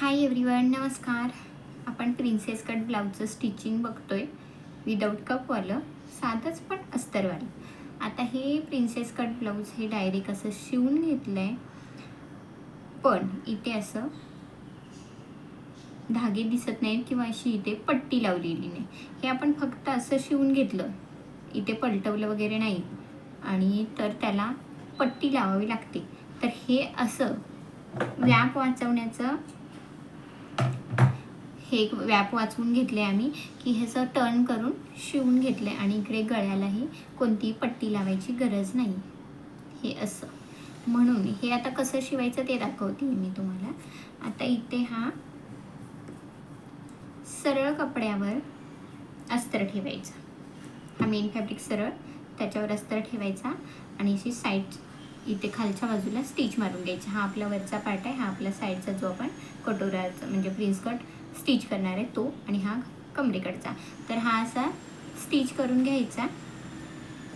हाय everyone नमस्कार. आपण princess cut ब्लाऊजचं स्टिचिंग बघतोय. विदाऊट कपवालं साधंच पण अस्तरवालं. आता हे प्रिन्सेस कट ब्लाऊज हे डायरेक्ट असं शिवून घेतलं आहे पण इथे असं धागे दिसत नाहीत किंवा अशी इथे पट्टी लावलेली नाही. हे आपण फक्त असं शिवून घेतलं. इथे पलटवलं वगैरे नाही. आणि तर त्याला पट्टी लावावी लागते. तर हे असं व्याप वाचवण्याचं हे एक व्याप वाचवून घेतले आम्ही की ह्याचं टर्न करून शिवून घेतले आणि इकडे गळ्यालाही कोणतीही पट्टी लावायची गरज नाही. हे असं. म्हणून हे आता कसं शिवायचं ते दाखवते मी तुम्हाला. आता इथे हा सरळ कपड्यावर अस्तर ठेवायचा. हा मेन फॅब्रिक सरळ त्याच्यावर अस्तर ठेवायचा आणि अशी साईड इथे खालच्या बाजूला स्टिच मारून घ्यायची. हा आपला वरचा पार्ट आहे हा आपला साईडचा जो आपण कटोराचा म्हणजे प्रिन्स कट स्टिच करणार आहे तो आणि हा कमरेकडचा. तर हा असा स्टिच करून घ्यायचा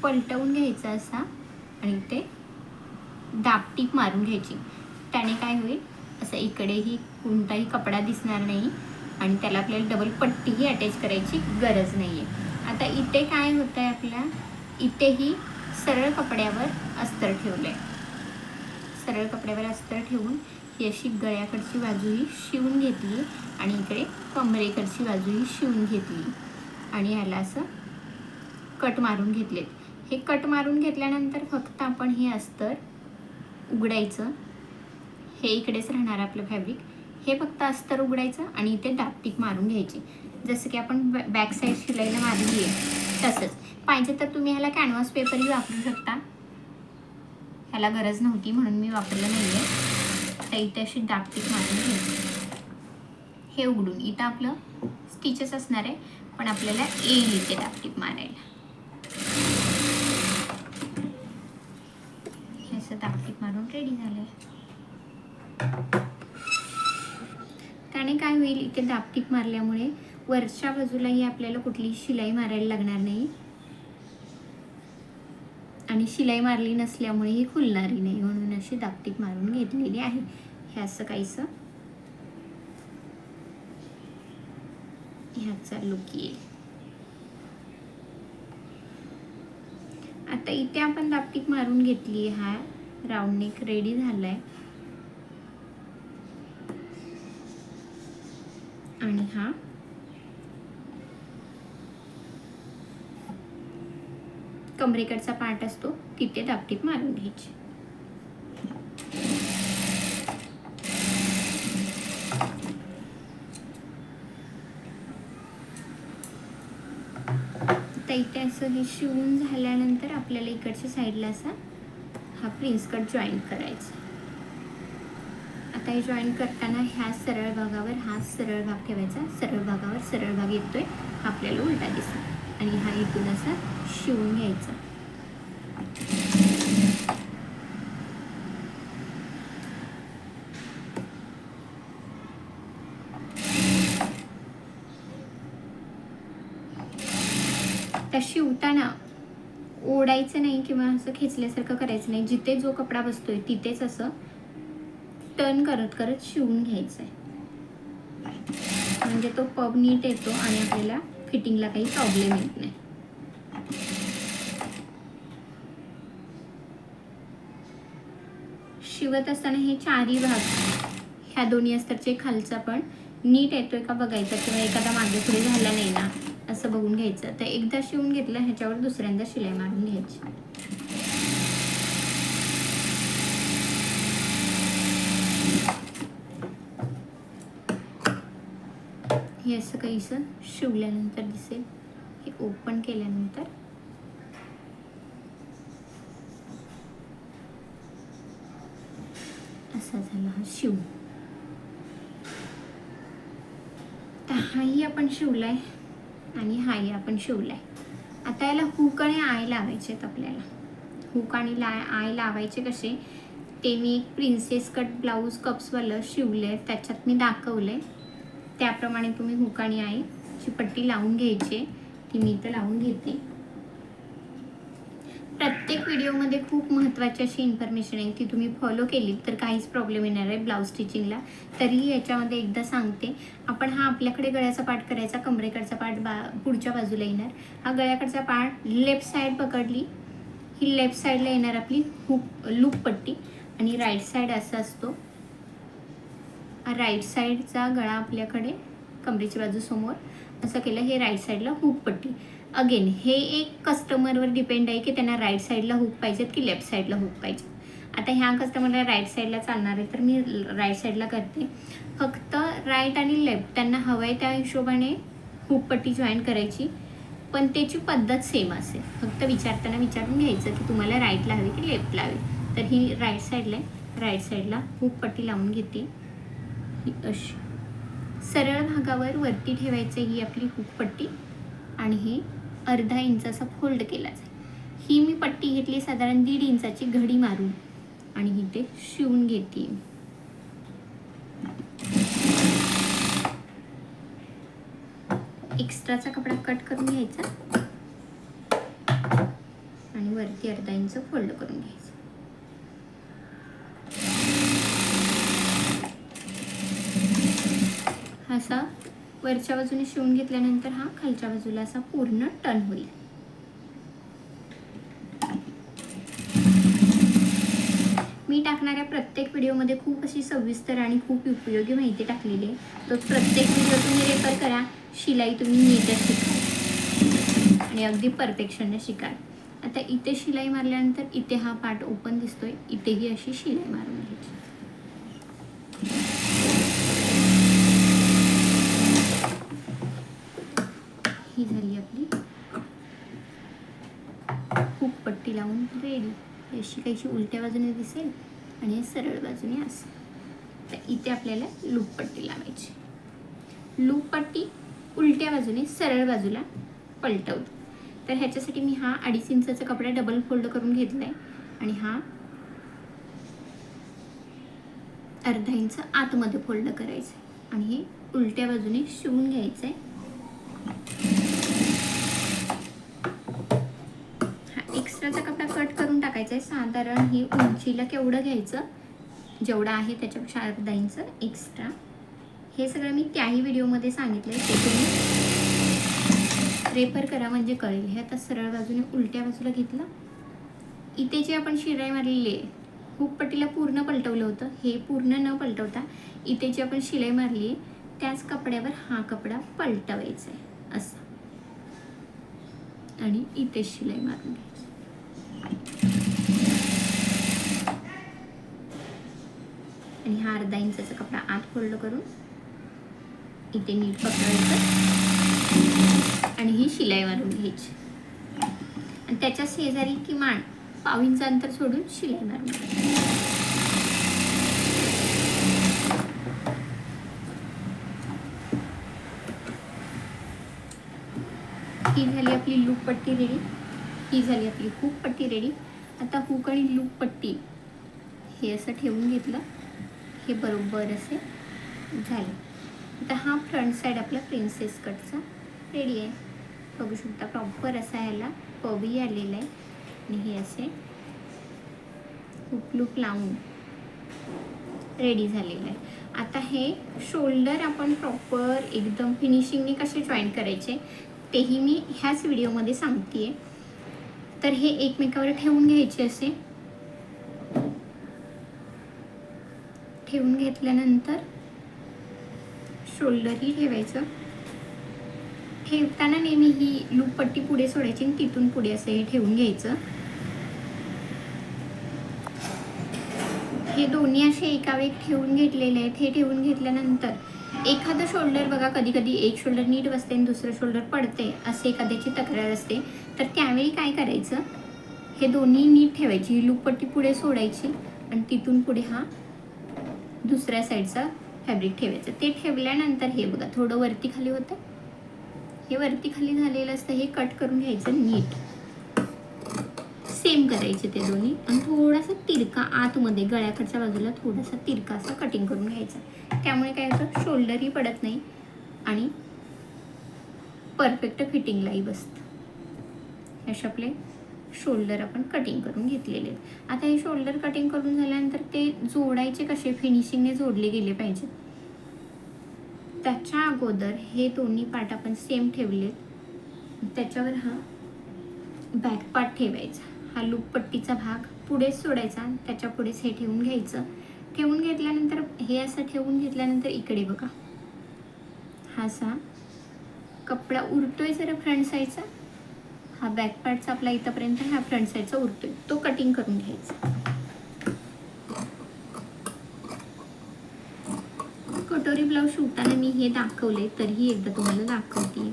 पलटवून घ्यायचा असा आणि ते दापटीप मारून घ्यायची. त्याने काय होईल असं इकडेही कोणताही कपडा दिसणार नाही आणि त्याला आपल्याला डबल पट्टीही अटॅच करायची गरज नाही आहे आता इथे काय होतं आहे आपल्या इथेही सरळ कपड्यावर अस्तर ठेवलं आहे सरळ कपड्यावर अस्तर ठेवून ही अशी गळ्याकडची बाजूही शिवून घेतली. आणि इकडे कमरेकडची बाजूही शिवून घेतली. आणि ह्याला असं कट मारून घेतलेत. हे कट मारून घेतल्यानंतर फक्त आपण हे अस्तर उघडायचं. हे इकडेच राहणार आपलं फॅब्रिक हे फक्त अस्तर उघडायचं आणि इथे डापटीक मारून घ्यायची. जसं की आपण बॅक साईड शिलाईला मारली आहे तसंच. पाहिजे तर तुम्ही ह्याला कॅनव्हास पेपरही वापरू शकता. ह्याला गरज नव्हती म्हणून मी वापरलं नाही आहे तर इथे अशी डापटीक मारून घ्यायची. हे उघडून. इथं आपलं स्टिचेस असणार आहे पण आपल्याला येईल इथे दापटीक मारायला. हे असं दापटीक मारून रेडी झालं आहे त्याने काय होईल इथे दापटीप मारल्यामुळे वरच्या बाजूलाही आपल्याला कुठली शिलाई मारायला लागणार नाही. आणि शिलाई मारली नसल्यामुळे ही खुलणारी नाही म्हणून अशी दापटीप मारून घेतलेली आहे. हे असं काहीसं ह्याचा लुक येईल. आता इथे आपण दापटीक मारून घेतली हा. राऊंड नेक रेडी झालाय. आणि हा. कमरेकडचा पार्ट असतो तिथे दापटीक मारून घ्यायची. आता इथे असं हे शिवून झाल्यानंतर आपल्याला इकडच्या साईडला असा हा प्रिन्स कट जॉईन करायचा. आता हे जॉईन करताना ह्या सरळ भागावर हा सरळ भाग ठेवायचा. सरळ भागावर सरळ भाग येतोय. हा आपल्याला उलटा दिसतो. आणि हा इथून असा शिवून घ्यायचा. त्या शिवताना ओढायचं नाही किंवा असं खेचल्यासारखं करायचं नाही. जिथे जो कपडा बसतोय तिथेच असं टर्न करत करत शिवून घ्यायचं आहे म्हणजे तो पब नीट येतो आणि आपल्याला फिटिंगला काही प्रॉब्लेम येत नाही. शिवत असताना हे चारही भाग ह्या दोन्ही अस्तरचे खालचा पण नीट येतोय का बघायचा किंवा एखादा मागे पुढे झाला नाही ना असं बघून घ्यायचं. तर एकदा शिवून घेतलं ह्याच्यावर दुसऱ्यांदा शिलाई मारून घ्यायची. हे असं काहीसं शिवल्यानंतर दिसेल. हे ओपन केल्यानंतर. असा झाला हा शिव. तर हाही आपण शिवलाय. आणि हाही आपण शिवलाय. आता याला हुक आणि आय लावायचे आहेत आपल्याला. हुक आणि ला आय लावायचे कसे? ते मी एक प्रिन्सेस कट ब्लाऊज कप्सवालं शिवले आहे त्याच्यात मी दाखवलं आहे त्याप्रमाणे तुम्ही हुक आणि आईची पट्टी लावून घ्यायची ती मी इथं लावून घेते. प्रत्येक व्हिडिओमध्ये खूप महत्त्वाची अशी इन्फॉर्मेशन आहे ती तुम्ही फॉलो केली तर काहीच प्रॉब्लेम येणार आहे ब्लाऊज स्टिचिंगला तरीही याच्यामध्ये एकदा सांगते आपण हा आपल्याकडे गळ्याचा पार्ट करायचा कमरेकडचा पार्ट बा पुढच्या बाजूला येणार. हा गळ्याकडचा पार्ट लेफ्ट साईड पकडली ही लेफ्ट साईडला येणार आपली हुक लूप पट्टी आणि राईट साईड असा असतो. राईट साईडचा गळा आपल्याकडे कमरेची बाजू समोर असं केलं हे राईट साईडला हुक पट्टी. अगेन हे एक कस्टमरवर डिपेंड आहे की त्यांना राईट साईडला हुक पाहिजेत की लेफ्ट साईडला हुक पाहिजे आता ह्या कस्टमरला राईट साईडला चालणार आहे तर मी राईट साईडला करते. फक्त राईट आणि लेफ्ट त्यांना हवं आहे त्या हिशोबाने हुकपट्टी जॉईन करायची. पण त्याची पद्धत सेम असेल. फक्त विचारताना विचारून घ्यायचं की तुम्हाला राईटला हवी की लेफ्टला हवी. तर ही राईट साईडला आहे. राईट साईडला हुकपट्टी लावून घेते. ही अशी. सरळ भागावर वरती ठेवायचं ही आपली हुकपट्टी आणि हे अर्धा इंचाचा फोल्ड केला जाईल ही मी पट्टी घेतली साधारण दीड इंचाची घडी मारून. आणि ही ते शिवून घेते. एक्स्ट्राचा कपडा कट करून घ्यायचा. आणि वरती अर्धा इंच फोल्ड करून घ्यायचं. असा वरच्या बाजूने शिवून घेतल्यानंतर हा खालच्या बाजूला असा पूर्ण टर्न होईल. मी टाकणाऱ्या प्रत्येक व्हिडिओमध्ये खूप अशी सविस्तर आणि खूप उपयोगी माहिती टाकलेली आहे. तो प्रत्येक व्हिडिओ तुम्ही रेफर करा. शिलाई तुम्ही नीटच शिका. आणि अगदी परफेक्शनने शिकाल आता इथे शिलाई मारल्यानंतर इथे हा पार्ट ओपन दिसतोय. इथेही अशी शिलाई मारून घ्यायची. ही झाली आपली. खूप पट्टी लावून रेडी अशी काहीशी उलट्या बाजूने दिसेल आणि हे सरळ बाजूने असेल. तर इथे आपल्याला लूप पट्टी लावायची. लूप पट्टी उलट्या बाजूने सरळ बाजूला पलटवतो तर ह्याच्यासाठी मी हा अडीच इंचाचा कपडा डबल फोल्ड करून घेतला आहे आणि हा अर्धा इंच आतमध्ये फोल्ड करायचं आहे. आणि हे उलट्या बाजूने शिवून घ्यायचं आहे दुसऱ्याचा कपडा कट करून टाकायचा आहे. साधारण ही उंचीला केवढं घ्यायचं? जेवढं आहे त्याच्यापेक्षा अर्धा इंच एक्स्ट्रा हे सगळं मी त्याही व्हिडिओमध्ये सांगितलं आहे ते तुम्ही रेफर करा म्हणजे कळेल. हे आता सरळ बाजूने उलट्या बाजूला घेतलं. इथे जे आपण शिराई मारलेली आहे हुकपट्टीला पूर्ण पलटवलं होतं. हे पूर्ण न पलटवता इथे जी आपण शिलाई मारली आहे त्याच कपड्यावर हा कपडा पलटवायचा आहे. असा. आणि इथे शिलाई मारून घ्यायची. आणि हा अर्धा इंचाचा कपडा आत फोल्ड करून इथे नीट पकडायचं. आणि ही शिलाई मारून घ्यायची. आणि त्याच्या शेजारी किमान पाव इंच अंतर सोडून शिलाई मारून घ्यायची. ही झाली आपली लूप पट्टी रेडी ही झाली आपली हुक पट्टी रेडी आता हुक आणि लूप पट्टी हे असं ठेवून घेतलं. हे बरोबर असे झाले. आता हा फ्रंट साईड आपला प्रिन्सेस कटचा रेडी आहे. बघू शकता प्रॉपर असा ह्याला पबी आलेला आहे. आणि हे असे हुक लूप लावून रेडी झालेलं आहे. आता हे शोल्डर आपण प्रॉपर एकदम फिनिशिंगने कसे जॉईन करायचे तेही मी ह्याच व्हिडिओमध्ये सांगते आहे तर हे एकमेकावर ठेवून घ्यायचे असे. ठेवून घेतल्यानंतर शोल्डरही ठेवायचं. ठेवताना नेहमी ही लूप पट्टी पुढे सोडायची आणि तिथून पुढे असं हे ठेवून घ्यायचं. हे दोन्ही असे एकावेग ठेवून घेतलेले आहेत. हे ठेवून घेतल्यानंतर एखादं शोल्डर बघा कधी कधी एक शोल्डर नीट बसते आणि दुसरं शोल्डर पडते असे एखाद्याची तक्रार असते. तर त्यावेळी काय करायचं? हे दोन्ही नीट ठेवायची. ही लूपपट्टी पुढे सोडायची आणि तिथून पुढे हा दुसऱ्या साईडचा फॅब्रिक ठेवायचं. ते ठेवल्यानंतर हे बघा थोडं वरती खाली होतं. हे वरती खाली झालेलं असतं हे कट करून घ्यायचं नीट. सेम करायचे ते दोन्ही आणि थोडासा तिरका आतमध्ये गळ्याकडच्या बाजूला थोडासा तिरका असा कटिंग करून घ्यायचा. त्यामुळे काय होतं शोल्डरही पडत नाही आणि परफेक्ट फिटिंगलाही बसतं. असे आपले शोल्डर आपण कटिंग करून घेतलेले आहेत. आता हे शोल्डर कटिंग करून झाल्यानंतर ते जोडायचे कसे? फिनिशिंगने जोडले गेले पाहिजे त्याच्या अगोदर हे दोन्ही पार्ट आपण सेम ठेवलेत. त्याच्यावर हा बॅक पार्ट ठेवायचा. हा लूप पट्टीचा भाग पुढेच सोडायचा त्याच्या पुढेच हे ठेवून घ्यायचं. ठेवून घेतल्यानंतर हे असं ठेवून घेतल्यानंतर इकडे बघा. हा असा कपडा उरतोय जरा फ्रंट साईडचा हा बॅक पार्टचा आपला इथंपर्यंत हा फ्रंट साईडचा उरतोय. तो कटिंग करून घ्यायचा. कटोरी ब्लाऊज शिवताना मी हे दाखवले तरीही एकदा तुम्हाला दाखवते.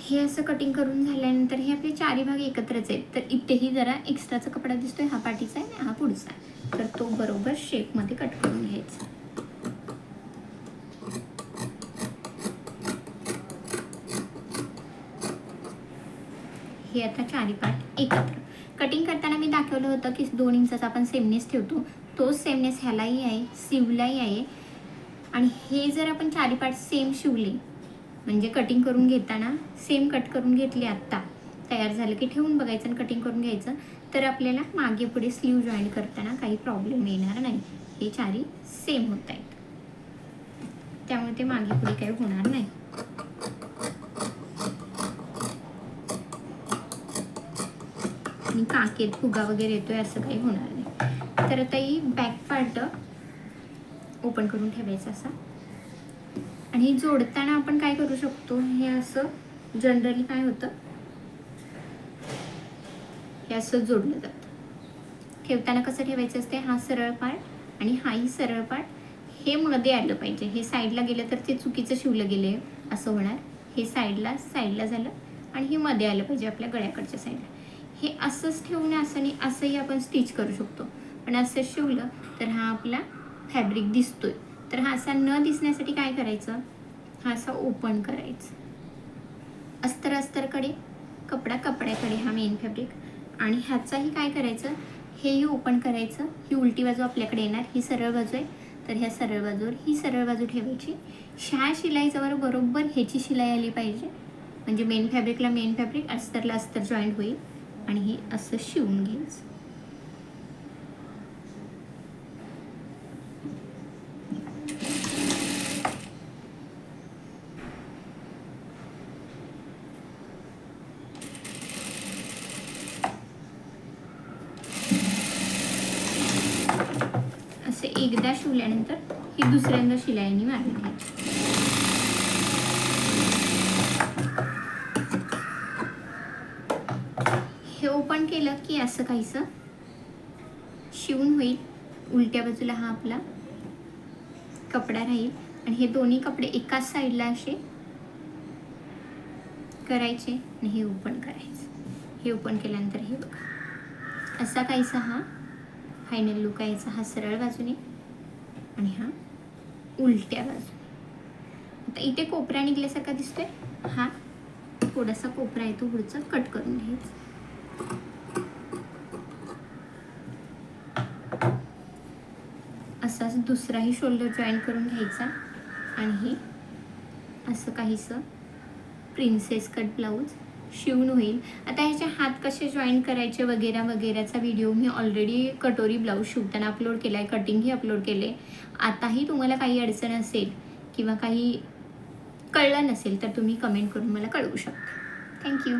हे असं कटिंग करून झाल्यानंतर हे आपले चारी भाग एकत्रच आहेत. तर इथेही जरा एक्स्ट्राचा कपडा दिसतोय हा पाठीचा आहे आणि हा पुढचा आहे. तर तो बरोबर शेपमध्ये कट करून घ्यायचा. हे आता चारी पार्ट एकत्र. कटिंग करताना मी दाखवलं होतं की दोन इंचाचा आपण सेमनेस ठेवतो. तोच सेमनेस ह्यालाही आहे शिवलाही आहे. आणि हे जर आपण चारी पार्ट सेम शिवले म्हणजे कटिंग करून घेताना सेम कट करून घेतले आत्ता तयार झालं की ठेवून बघायचं आणि कटिंग करून घ्यायचं तर आपल्याला मागे पुढे स्लीव जॉईन करताना काही प्रॉब्लेम येणार नाही. हे चारी सेम होत आहेत. त्यामुळे ते मागे पुढे काही होणार नाही. आणि काकेत फुगा वगैरे येतोय असं काही होणार नाही. तर आता ही बॅक पार्ट ओपन करून ठेवायचं असा. आणि जोडताना आपण काय करू शकतो? हे असं जनरली काय होतं? हे असं जोडलं जातं. ठेवताना कसं ठेवायचं असते हा सरळ पार्ट आणि हाही सरळ पार्ट हे मध्ये आलं पाहिजे. हे साईडला गेलं तर ते चुकीचं शिवलं गेले असं होणार. हे साईडला साईडला झालं आणि हे मध्ये आलं पाहिजे आपल्या गळ्याकडच्या साईडला. हे असंच ठेवून असं आणि असंही आपण स्टिच करू शकतो. पण असं शिवलं तर हा आपला फॅब्रिक दिसतोय. तर हा असा न दिसण्यासाठी काय करायचं? हा असा ओपन करायचं. अस्तर अस्तरकडे कपडा कपड्याकडे हा मेन फॅब्रिक आणि ह्याचाही काय करायचं? हेही ओपन करायचं. ही उलटी बाजू आपल्याकडे येणार. ही सरळ बाजू आहे. तर ह्या सरळ बाजूवर ही सरळ बाजू ठेवायची. ह्या शिलाईजवळ बरोबर ह्याची शिलाई आली पाहिजे. म्हणजे मेन फॅब्रिकला मेन फॅब्रिक अस्तरला अस्तर जॉईंट होईल. आणि हे असं शिवून घ्यायचं असे एकदा शिवल्यानंतर ही दुसऱ्यांदा शिलाईने मारून घ्यायची हे ओपन केलं की असं काहीसं? शिवून होईल उलट्या बाजूला हा आपला कपडा राहील आणि हे दोन्ही कपडे एकाच साईडला असे करायचे आणि हे ओपन करायचं. हे ओपन केल्यानंतर हे बघा. असा काहीसा हा फायनल लुक आहे. याचा हा सरळ बाजूने आणि हा उलट्या बाजूने आता इथे कोपरा निघल्यासारखा दिसतोय. हा थोडासा कोपरा आहे तो पुढचा. कट करून घ्यायचा. असाच दुसराही शोल्डर जॉईन करून घ्यायचा. आणि हे असं काहीसं प्रिन्सेस कट ब्लाऊज शिवून होईल. आता ह्याचे हात कसे जॉईन करायचे वगैरे वगैरेचा व्हिडिओ मी ऑलरेडी कटोरी ब्लाऊज शिवताना अपलोड केला आहे कटिंगही अपलोड केले. आताही तुम्हाला काही अडचण असेल किंवा काही कळलं नसेल तर तुम्ही कमेंट करून मला कळवू शकता. थँक्यू